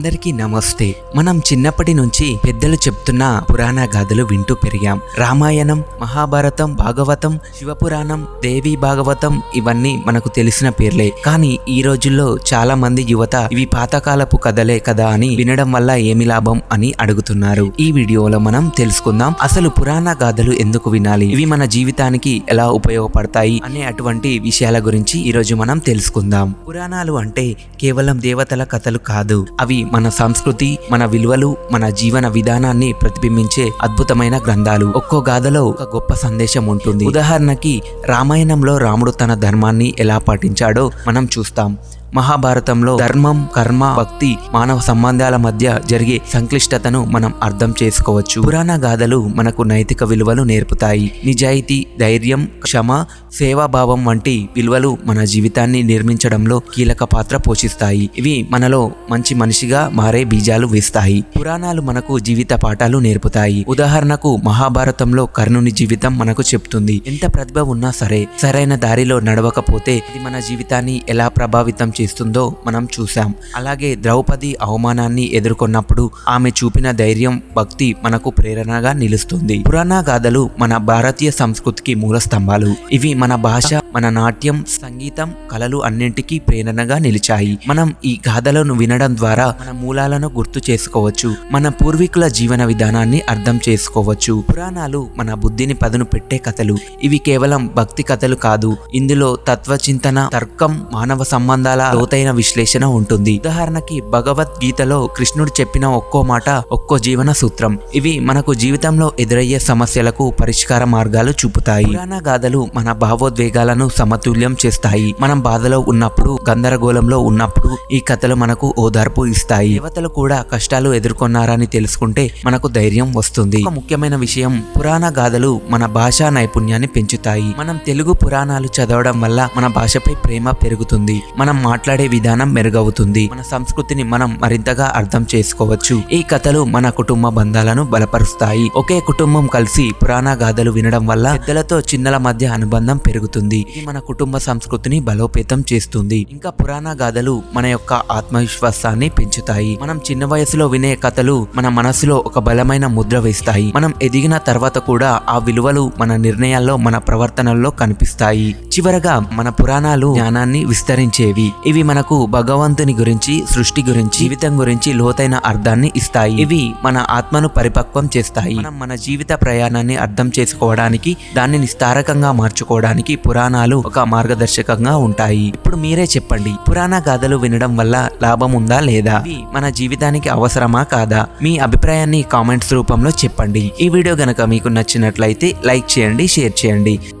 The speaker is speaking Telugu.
అందరికీ నమస్తే. మనం చిన్నప్పటి నుంచి పెద్దలు చెప్తున్న పురాణ గాథలు వింటూ పెరిగాం. రామాయణం మహాభారతం భాగవతం శివపురాణం దేవి భాగవతం ఇవన్నీ మనకు తెలిసిన పేర్లే. కానీ ఈ రోజుల్లో చాలా మంది యువత ఇవి పాతకాలపు కథలే కదా అని వినడం వల్ల ఏమి లాభం అని అడుగుతున్నారు. ఈ వీడియోలో మనం తెలుసుకుందాం అసలు పురాణ గాథలు ఎందుకు వినాలి? ఇవి మన జీవితానికి ఎలా ఉపయోగపడతాయి అనే అటువంటి విషయాల గురించి ఈ రోజు మనం తెలుసుకుందాం. పురాణాలు అంటే కేవలం దేవతల కథలు కాదు. అవి మన సంస్కృతి మన విలువలు మన జీవన విధానాన్ని ప్రతిబింబించే అద్భుతమైన గ్రంథాలు. ఒక్కో గాథలో ఒక గొప్ప సందేశం ఉంటుంది. ఉదాహరణకి రామాయణంలో రాముడు తన ధర్మాన్ని ఎలా పాటించాడో మనం చూస్తాం. మహాభారతంలో ధర్మం కర్మ భక్తి మానవ సంబంధాల మధ్య జరిగే సంక్లిష్టతను మనం అర్థం చేసుకోవచ్చు. పురాణ గాథలు మనకు నైతిక విలువలు నేర్పుతాయి. నిజాయితీ ధైర్యం క్షమ సేవాభావం వంటి విలువలు మన జీవితాన్ని నిర్మించడంలో కీలక పాత్ర పోషిస్తాయి. ఇవి మనలో మంచి మనిషిగా మారే బీజాలు వేస్తాయి. పురాణాలు మనకు జీవిత పాఠాలు నేర్పుతాయి. ఉదాహరణకు మహాభారతంలో కర్ణుని జీవితం మనకు చెప్తుంది. ఎంత ప్రతిభ ఉన్నా సరే సరైన దారిలో నడవకపోతే ఇది మన జీవితాన్ని ఎలా ప్రభావితం చేస్తుందో మనం చూశాం. అలాగే ద్రౌపది అవమానాన్ని ఎదుర్కొన్నప్పుడు ఆమె చూపిన ధైర్యం భక్తి మనకు ప్రేరణగా నిలుస్తుంది. పురాణ గాథలు మన భారతీయ సంస్కృతికి మూల స్తంభాలు. ఇవి మన భాష మన నాట్యం సంగీతం కళలు అన్నింటికీ ప్రేరణగా నిలిచాయి. మనం ఈ గాథలను వినడం ద్వారా మన మూలాలను గుర్తు చేసుకోవచ్చు. మన పూర్వీకుల జీవన విధానాన్ని అర్థం చేసుకోవచ్చు. పురాణాలు మన బుద్ధిని పదును పెట్టే కథలు. ఇవి కేవలం భక్తి కథలు కాదు. ఇందులో తత్వచింతన తర్కం మానవ సంబంధాల లోతైన విశ్లేషణ ఉంటుంది. ఉదాహరణకి భగవద్గీతలో కృష్ణుడు చెప్పిన ఒక్కో మాట ఒక్కో జీవన సూత్రం. ఇవి మనకు జీవితంలో ఎదురయ్యే సమస్యలకు పరిష్కార మార్గాలు చూపుతాయి. పురాణ గాథలు మన భావోద్వేగాలను సమతుల్యం చేస్తాయి. మనం బాధలో ఉన్నప్పుడు గందరగోళంలో ఉన్నప్పుడు ఈ కథలు మనకు ఓదార్పు ఇస్తాయి. దేవతలు కూడా కష్టాలు ఎదుర్కొన్నారని తెలుసుకుంటే మనకు ధైర్యం వస్తుంది. ఒక ముఖ్యమైన విషయం పురాణ గాథలు మన భాషా నైపుణ్యాన్ని పెంచుతాయి. మనం తెలుగు పురాణాలు చదవడం వల్ల మన భాషపై ప్రేమ పెరుగుతుంది. మనం మాట్లాడే విధానం మెరుగవుతుంది. మన సంస్కృతిని మనం మరింతగా అర్థం చేసుకోవచ్చు. ఈ కథలు మన కుటుంబ బంధాలను బలపరుస్తాయి. ఒకే కుటుంబం కలిసి పురాణ గాథలు వినడం వల్ల పెద్దలతో చిన్నల మధ్య అనుబంధం పెరుగుతుంది. ఇది మన కుటుంబ సంస్కృతిని బలోపేతం చేస్తుంది. ఇంకా పురాణ గాథలు మన యొక్క ఆత్మవిశ్వాసాన్ని పెంచుతాయి. మనం చిన్న వయసులో వినే కథలు మన మనసులో ఒక బలమైన ముద్ర వేస్తాయి. మనం ఎదిగిన తర్వాత కూడా ఆ విలువలు మన నిర్ణయాల్లో మన ప్రవర్తనల్లో కనిపిస్తాయి. చివరగా మన పురాణాలు జ్ఞానాన్ని విస్తరించేవి. ఇవి మనకు భగవంతుని గురించి సృష్టి గురించి జీవితం గురించి లోతైన అర్థాన్ని ఇస్తాయి. ఇవి మన ఆత్మను పరిపక్వం చేస్తాయి. మనం మన జీవిత ప్రయాణాన్ని అర్థం చేసుకోవడానికి దాన్ని నిస్తారకంగా మార్చుకోవడానికి పురాణాలు ఒక మార్గదర్శకంగా ఉంటాయి. ఇప్పుడు మీరే చెప్పండి పురాణ గాథలు వినడం వల్ల లాభం ఉందా లేదా? మన జీవితానికి అవసరమా కాదా? మీ అభిప్రాయాన్ని కామెంట్స్ రూపంలో చెప్పండి. ఈ వీడియో గనక మీకు నచ్చినట్లయితే లైక్ చేయండి షేర్ చేయండి.